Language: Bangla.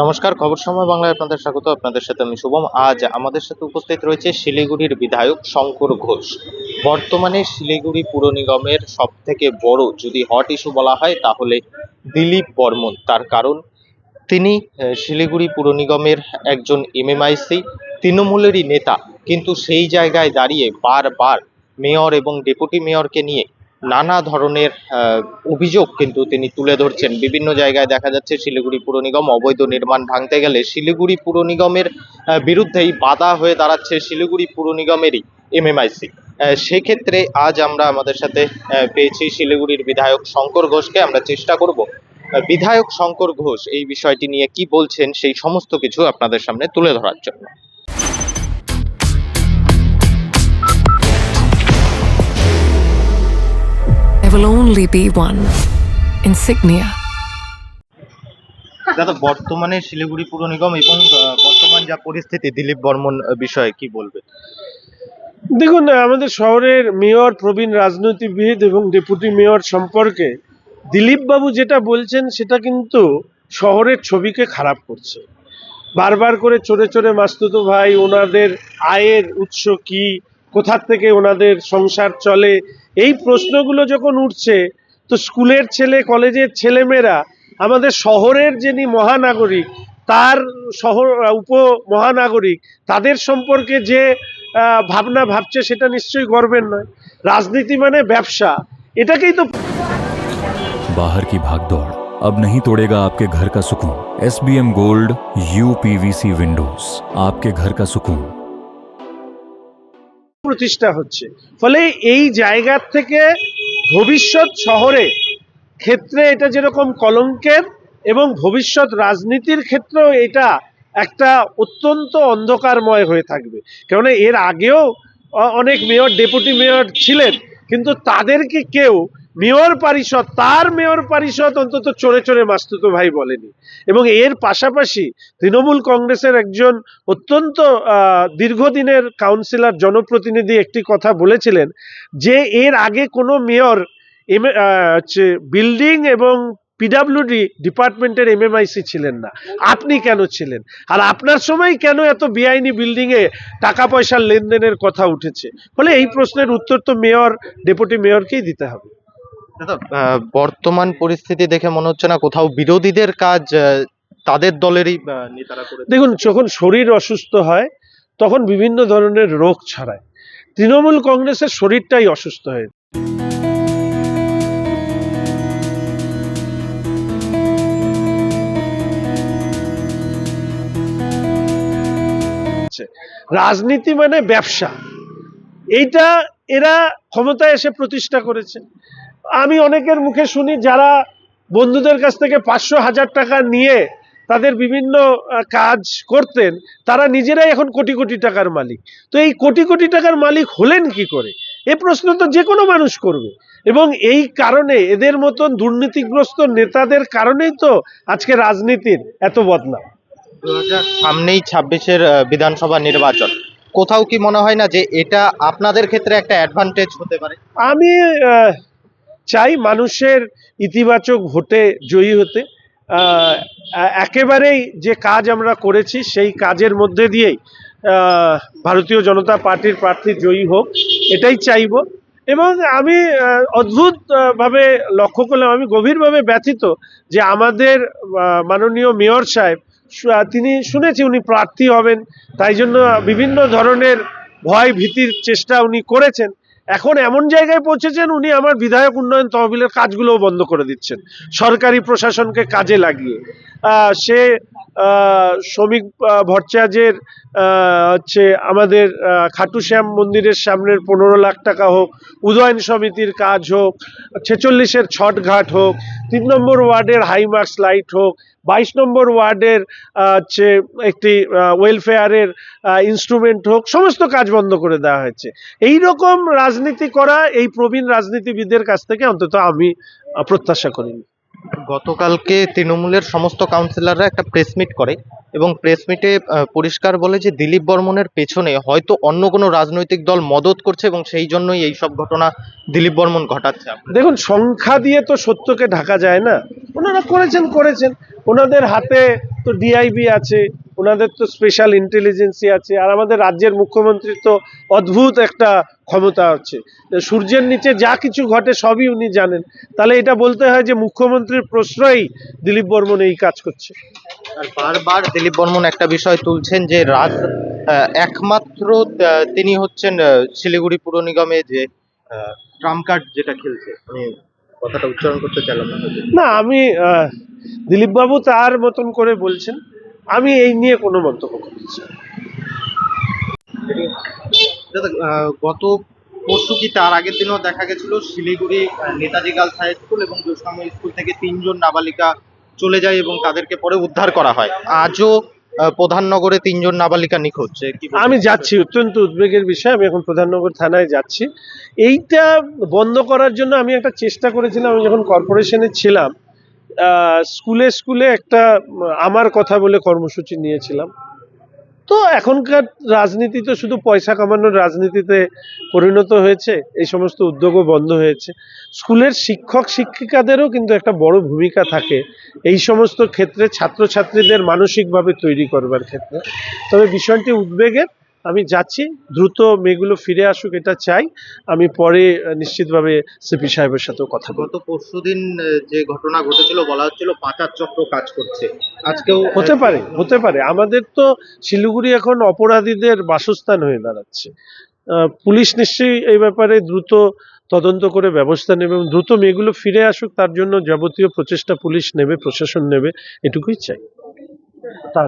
নমস্কার, খবর সময় বাংলায় আপনাদের স্বাগত, আপনাদের সাথে আমি শুভম। আজ আমাদের সাথে উপস্থিত রয়েছে শিলিগুড়ির বিধায়ক শঙ্কর ঘোষ। বর্তমানে শিলিগুড়ি পুর নিগমের সব থেকে বড় যদি হট ইস্যু বলা হয়, তাহলে দিলীপ বর্মন, তার কারণ তিনি শিলিগুড়ি পুর নিগমের একজন এমএমআইসি তৃণমূলেরই নেতা। কিন্তু সেই জায়গায় দাঁড়িয়ে বারবার মেয়র এবং ডেপুটি মেয়রকে নিয়ে নানা ধরনের অভিযোগ কিন্তু তিনি তুলে ধরছেন। বিভিন্ন জায়গায় দেখা যাচ্ছে শিলিগুড়ি পুর নিগম অবৈধ নির্মাণ ভাঙতে গেলে শিলিগুড়ি পুর নিগমের বিরুদ্ধেই বাধা হয়ে দাঁড়াচ্ছে শিলিগুড়ি পুর নিগমেরই এমএমআইসি সেক্ষেত্রে আজ আমরা আমাদের সাথে পেয়েছি শিলিগুড়ির বিধায়ক শঙ্কর ঘোষকে। আমরা চেষ্টা করব বিধায়ক শঙ্কর ঘোষ এই বিষয়টি নিয়ে কি বলছেন, সেই সমস্ত কিছু আপনাদের সামনে তুলে ধরার জন্য। Will only be one. Insignia. দাদা বর্তমানে শিলিগুড়ি পুর নিগম এবং বর্তমান যা পরিস্থিতি দিলীপ বর্মন বিষয়ে কি বলবে দেখুন আমাদের শহরের মেয়র প্রবীণ রাজনীতিবিদ এবং ডেপুটি মেয়র সম্পর্কে দিলীপ বাবু যেটা বলছেন সেটা কিন্তু শহরের ছবিকে খারাপ করছে। বারবার করে চড়ে চড়ে মাস্তুতো ভাই ওনাদের আয়ের উৎস কি? কোথার থেকে ওনাদের সংসার চলে এই প্রশ্নগুলো যখন উঠছে তো স্কুলের ছেলে কলেজের ছেলেমেয়েরা আমাদের শহরের যিনি মহানাগরিক তার শহর উপ মহানাগরিক তাদের সম্পর্কে যে আহ, ভাবনা ভাবছে সেটা নিশ্চয়ই গর্বের নয় রাজনীতি মানে ব্যবসা এটাকেই তো बाहर की भागदौड़ अब नहीं तोड़ेगा आपके घर का सुकून S B M gold U P V C windows आपके घर का सुकून প্রতিষ্ঠা হচ্ছে। ফলে এই জায়গার থেকে ভবিষ্যৎ শহরে ক্ষেত্রে এটা যেরকম কলঙ্কের এবং ভবিষ্যৎ রাজনীতির ক্ষেত্রেও এটা একটা অত্যন্ত অন্ধকারময় হয়ে থাকবে। কেননা এর আগেও অনেক মেয়র, ডেপুটি মেয়র ছিলেন, কিন্তু তাদেরকে কেউ মেয়র পরিষদ, তার মেয়র পরিষদ অন্তত চড়ে চড়ে মাস্তুতো ভাই বলেনি। এবং এর পাশাপাশি তৃণমূল কংগ্রেসের একজন অত্যন্ত দীর্ঘদিনের কাউন্সিলর, জনপ্রতিনিধি একটি কথা বলেছিলেন যে এর আগে কোনো মেয়র এম হচ্ছে বিল্ডিং এবং পিডাব্লিউডি ডিপার্টমেন্টের এম এমএমআইসি ছিলেন না। আপনি কেন ছিলেন? আর আপনার সময় কেন এত বেআইনি বিল্ডিংয়ে টাকা পয়সার লেনদেনের কথা উঠেছে? ফলে এই প্রশ্নের উত্তর তো মেয়র, ডেপুটি মেয়রকেই দিতে হবে। বর্তমান পরিস্থিতি দেখে মনে হচ্ছে না কোথাও বিরোধীদের কাজ তাদের দলেরই দেখুন, যখন শরীর অসুস্থ হয়, তখন বিভিন্ন ধরনের রোগ ছড়ায়। তৃণমূল কংগ্রেসের শরীরটাই অসুস্থ হয়ে রাজনীতি মানে ব্যবসা। এইটা এরা ক্ষমতায় এসে প্রতিষ্ঠা করেছে। আমি অনেকের মুখে শুনি যারা বন্ধুদের কাছ থেকে পাঁচশো হাজার টাকা নিয়ে তাদের বিভিন্ন কাজ করতেন তারা নিজেরাই এখন কোটি কোটি টাকার মালিক। তো এই কোটি কোটি টাকার মালিক হলেন কি করে? এ প্রশ্ন তো যে কোনো মানুষ করবে। এবং এই কারণে এদের মতন দুর্নীতিগ্রস্ত নেতাদের কারণেই তো আজকে রাজনীতির এত বদনাম সামনেই ছাব্বিশের বিধানসভা নির্বাচন। কোথাও কি মনে হয় না যে এটা আপনাদের ক্ষেত্রে একটা অ্যাডভান্টেজ হতে পারে? আমি চাই মানুষের ইতিবাচক ভোটে জয়ী হতে। একেবারেই যে কাজ আমরা করেছি সেই কাজের মধ্যে দিয়েই ভারতীয় জনতা পার্টির প্রার্থী জয়ী হোক এটাই চাইব। এবং আমি আহ, অদ্ভুত আহ, ভাবে লক্ষ্য করলাম আমি গভীরভাবে ব্যথিত যে আমাদের মাননীয় মেয়র সাহেব তিনি শুনেছি উনি প্রার্থী হবেন তাই জন্য বিভিন্ন ধরনের ভয় ভীতির চেষ্টা উনি করেছেন। এখন এমন জায়গায় পৌঁছেছেন উনি আমার বিধায়ক উন্নয়ন তহবিলের কাজগুলোও বন্ধ করে দিচ্ছেন। সরকারি প্রশাসনকে কাজে লাগিয়ে। সে শ্রমিক ভট্টাচার্যের হচ্ছে আমাদের খাটু শ্যাম মন্দিরের সামনের পনেরো লাখ টাকা হোক, উদয়ন সমিতির কাজ হোক, ছেচল্লিশের ছটঘাট হোক, তিন নম্বর ওয়ার্ডের হাইমার্কস লাইট হোক, বাইশ নম্বর ওয়ার্ডের হচ্ছে একটি ওয়েলফেয়ারের ইনস্ট্রুমেন্ট হোক, সমস্ত কাজ বন্ধ করে দেওয়া হয়েছে। এই রকম রাজনীতি করা এই প্রবীণ রাজনীতিবিদের কাছ থেকে অন্তত আমি প্রত্যাশা করিনি। গতকালকে তৃণমূলের সমস্ত কাউন্সিলররা একটা প্রেসমিট করে এবং প্রেসমিটে পরিষ্কার বলে যে দিলীপ বর্মনের পেছনে হয়তো অন্য কোনো রাজনৈতিক দল মদত করছে এবং সেই জন্যই এই সব ঘটনা দিলীপ বর্মন ঘটাচ্ছে দেখুন, সংখ্যা দিয়ে তো সত্যকে ঢাকা যায় না। ওনারা করেছেন করেছেন। ওনাদের হাতে তো ডিআইবি আছে ওনাদের তো স্পেশাল ইন্টেলিজেন্সি আছে আর আমাদের রাজ্যের মুখ্যমন্ত্রীর তো অদ্ভুত একটা ক্ষমতা আছে। সূর্যের নিচে যা কিছু ঘটে সবই উনি জানেন। তাহলে এটা বলতে হয় যে মুখ্যমন্ত্রীর প্রশ্রয়ই দিলীপ বর্মন এই কাজ করছে। আর বারবার দিলীপ বর্মন একটা বিষয় তুলছেন যে রাজ একমাত্র তিনি হচ্ছেন শিলিগুড়ি পুর নিগমে যে ট্রাম্প কার্ড যেটা খেলছে আমি কথাটা উচ্চারণ করতে চাইলাম না। না আমি দিলীপবাবু তার মতন করে বলছেন। আমি এই নিয়ে কোনো মন্তব্য করছি না। দাদা গত পরশু কি তার আগের দিনও দেখা গেছিল Siliguri Netaji girls high school এবং জোসনাম স্কুল থেকে তিনজন নাবালিকা চলে যায় এবং তাদেরকে পরে উদ্ধার করা হয় আজও প্রধাননগরে তিনজন নাবালিকা নিখোঁজ? আমি যাচ্ছি অত্যন্ত উদ্বেগের বিষয় আমি এখন প্রধাননগর থানায় যাচ্ছি এইটা বন্ধ করার জন্য আমি একটা চেষ্টা করেছিলাম আমি যখন কর্পোরেশনে ছিলাম স্কুলে স্কুলে একটা আমার কথা বলে কর্মসূচি নিয়েছিলাম। তো এখনকার রাজনীতি তো শুধু পয়সা কামানোর রাজনীতিতে পরিণত হয়েছে, এই সমস্ত উদ্যোগও বন্ধ হয়েছে। স্কুলের শিক্ষক শিক্ষিকাদেরও কিন্তু একটা বড় ভূমিকা থাকে, এই সমস্ত ক্ষেত্রে ছাত্রছাত্রীদের মানসিকভাবে তৈরি করবার ক্ষেত্রে। তবে বিষয়টি উদ্বেগের আমি যাচ্ছি দ্রুত মেয়েগুলো ফিরে আসুক এটা চাই। আমি পরে নিশ্চিতভাবে সিপি সাহেবের সাথেও কথা গত পরশুদিন আহ, যে ঘটনা ঘটেছিল বলা হচ্ছিল পাচার চক্র কাজ করছে। আজকেও হতে পারে হতে পারে। আমাদের তো শিলিগুড়ি এখন অপরাধীদের বাসস্থান হয়ে দাঁড়াচ্ছে। আহ, পুলিশ নিশ্চয়ই এই ব্যাপারে দ্রুত তদন্ত করে ব্যবস্থা নেবে এবং দ্রুত মেয়েগুলো ফিরে আসুক তার জন্য যাবতীয় প্রচেষ্টা পুলিশ নেবে প্রশাসন নেবে এটুকুই চাই। তার